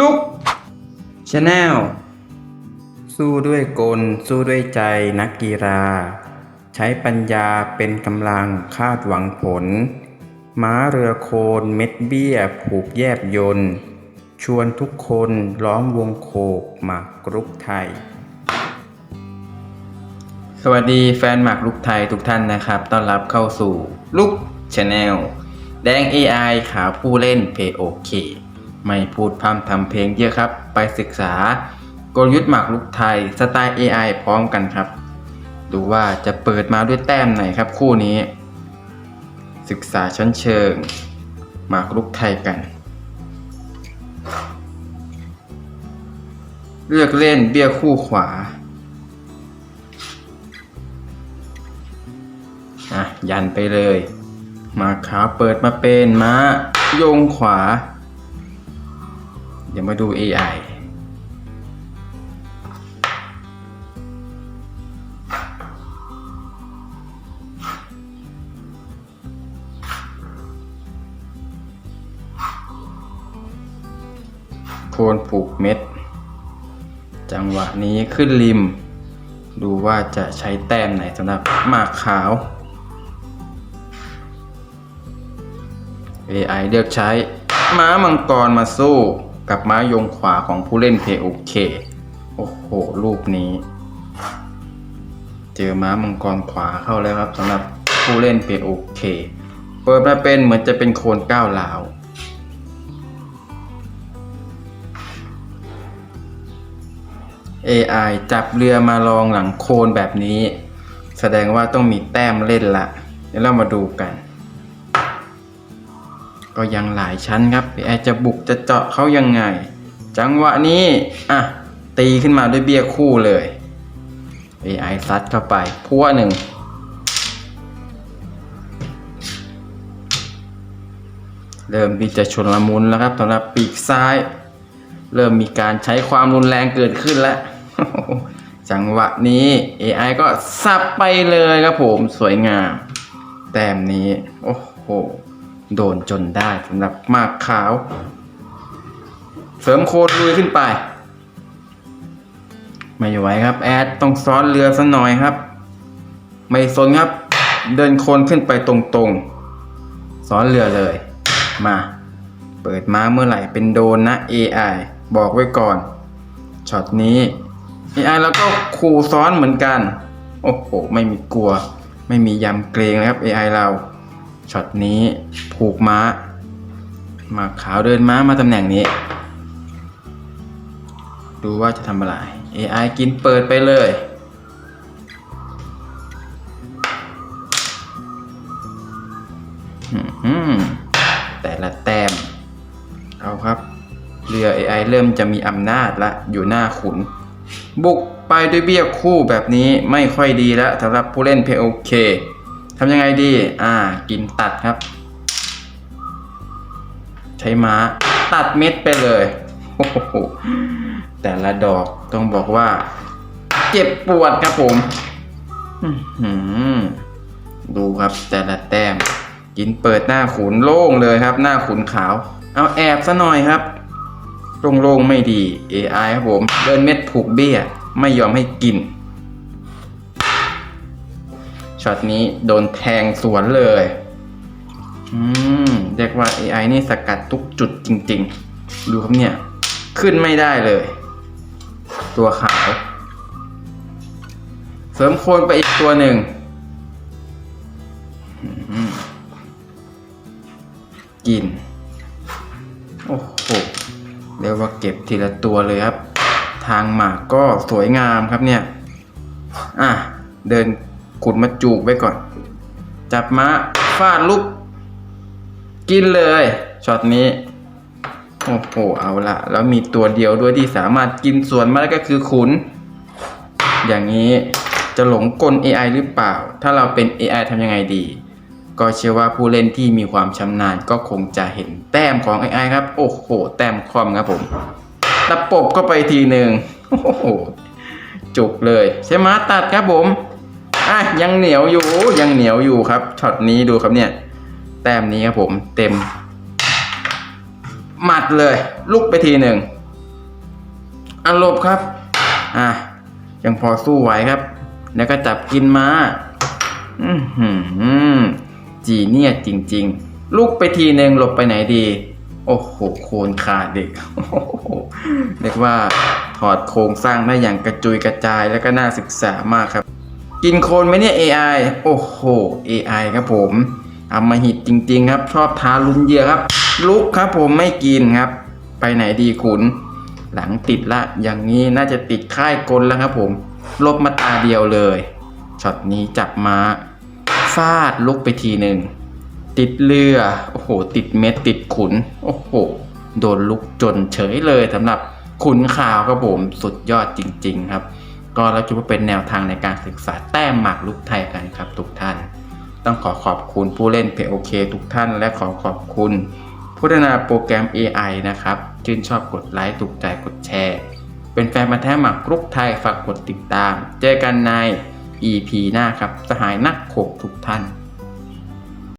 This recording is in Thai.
ลุกชาแนลสู้ด้วยกล สู้ด้วยใจนักกีฬา ใช้ปัญญาเป็นกำลังคาดหวังผล ม้าเรือโคนเม็ดเบี้ย ผูกแยบยนต์ชวนทุกคนล้อมวงโคกหมากรุกไทย สวัสดีแฟนหมากลุกไทยทุกท่านนะครับ ต้อนรับเข้าสู่ลุกชาแนลแดง AI ขาผู้เล่นเพโอเค ไม่พูดพร่ำทำเพลงเยอะครับ ไปศึกษากลยุทธ์หมากลุกไทยสไตล์ AI พร้อมกันครับ ดูว่าจะเปิดมาด้วยแต้มไหนครับคู่นี้ ศึกษาชั้นเชิง หมากลุกไทยกัน เลือกเล่นเบี้ยคู่ขวาอะยันไปเลย มาขาวเปิดมาเป็นม้าโยงขวา ดี๋ยวมาดู AI โคนผูกเม็ด จังหวะนี้ขึ้นริม ดูว่าจะใช้แต้มไหนสำหรับหมากขาว AI เลือกใช้ม้ามังกรมาสู้ กับม้ายงขวาของผู้เล่นเพโอเคโอ้โห รูปนี้ เจอม้ามังกรขวาเข้าแล้วครับสำหรับผู้เล่นเพโอเคเปิดมาเป็นเหมือนจะเป็นโคนก้าวหลาว AI จับเรือมาลองหลังโคนแบบนี้ แสดงว่าต้องมีแต้มเล่นละเดี๋ยวเรามาดูกัน ก็ยังหลายชั้นครับ AI จะบุกจะเจาะเขายังไง จังหวะนี้อะตีขึ้นมาด้วยเบี้ยคู่เลย AI ซัดเข้าไปพัวหนึ่งเริ่มที่จะชนละมุนแล้วครับสำหรับปีกซ้าย เริ่มมีการใช้ความรุนแรงเกิดขึ้นแล้ว จังหวะนี้ AI ก็สับไปเลยครับผมสวยงาม แต้มนี้ โอ้โห โดนจนได้สำหรับมากขาว เสริมโคดลุยขึ้นไป ไม่ไหวครับ แอดต้องซ้อนเรือซะหน่อยครับ ไม่สนครับ เดินโคนขึ้นไปตรงๆ ซ้อนเรือเลย มา เปิดมาเมื่อไหร่เป็นโดนนะ AI บอกไว้ก่อนช็อตนี้ AI แล้วก็ขู่ซ้อนเหมือนกัน โอ้โห ไม่มีกลัว ไม่มียำเกรงนะครับ AI เรา ช็อตนี้ผูกม้า มาขาวเดินม้ามาตำแหน่งนี้ ดูว่าจะทำอะไร AI กินเปิดไปเลยอื้อหือแต่ละแต้ม เอาครับ เรือ AI เริ่มจะมีอำนาจละอยู่หน้าขุน บุกไปด้วยเบี้ยคู่แบบนี้ไม่ค่อยดีแล้วสำหรับผู้เล่นเพโอเค ทำยังไงดี อ่า กินตัดครับ ใช้ม้า ตัดเม็ดไปเลย โอ้โห แต่ละดอกต้องบอกว่า เจ็บปวดครับผมดูครับแต่ละแต้ม กินเปิดหน้าขุนโล่งเลยครับ หน้าขุนขาว เอาแอบซะหน่อยครับโล่งๆไม่ดี AI ครับผม เดินเม็ดผูกเบี้ย ไม่ยอมให้กิน ช็อตนี้โดนแทงสวนเลย อืม เรียกว่า AI นี่สกัดทุกจุดจริง ๆ ดูครับเนี่ย ขึ้นไม่ได้เลย ตัวขาว เสริมโคนไปอีกตัวหนึ่งอืมกิน โอ้โห เรียกว่าเก็บทีละตัวเลยครับ ทางหมากก็สวยงามครับเนี่ย อะ เดิน ขุดมาจูกไว้ก่อน จับม้าฟาดลุก กินเลยช็อตนี้ โอ้โหเอาละแล้วมีตัวเดียวด้วยที่สามารถกินส่วนมาได้ก็คือขุน อย่างนี้จะหลงกล AI หรือเปล่า ถ้าเราเป็น AI ทำยังไงดี ก็เชื่อว่าผู้เล่นที่มีความชำนาญก็คงจะเห็นแต้มของ AI ครับ โอ้โห แต้มคอมครับผมตะปบก็ไปทีหนึ่งโอ้โหจุกเลย ใช่ไหมตัดครับผม อะยังเหนียวอยู่ยังเหนียวอยู่ครับช็อตนี้ดูครับเนี่ยแต้มนี้ครับผมเต็ม หมัดเลย ลุกไปทีหนึ่งอะหลบครับ อะยังพอสู้ไหวครับ แล้วก็จับกินมาอือหือจีเนียจริง ๆลูกไปทีหนึ่งหลบไปไหนดี โอ้โหโคนขาดเด็กเรียกว่าถอดโครงสร้างได้อย่างกระจุยกระจายแล้วก็น่าศึกษามากครับ กินโคนไหมเนี่ย AI โอ้โห AI ครับผมอำมาหิตจริง ๆ ครับ ชอบทารุนเยื่อครับ ลุกครับผมไม่กินครับ ไปไหนดีขุน หลังติดละ อย่างนี้น่าจะติดค่ายกลแล้วครับผม ลบมาตาเดียวเลยช็อตนี้จับมาฟาดลุกไปทีหนึ่งติดเรือโอ้โห ติดเม็ดติดขุน โอ้โห โดนลุกจนเฉยเลยสำหรับขุนข่าวครับผม สุดยอดจริง ๆ ครับ ก็เราคิดว่าเป็นแนวทางในการศึกษาแต้มหมากลุกไทยกันครับทุกท่าน ต้องขอขอบคุณผู้เล่นเพโอเคทุกท่าน และขอขอบคุณพัฒนาโปรแกรม AI นะครับชื่นชอบกดไลค์ถูกใจกดแชร์ เป็นแฟนมาแท้หมากรุกไทยฝากกดติดตาม เจอกันใน EP หน้าครับสหายนักโขกทุกท่าน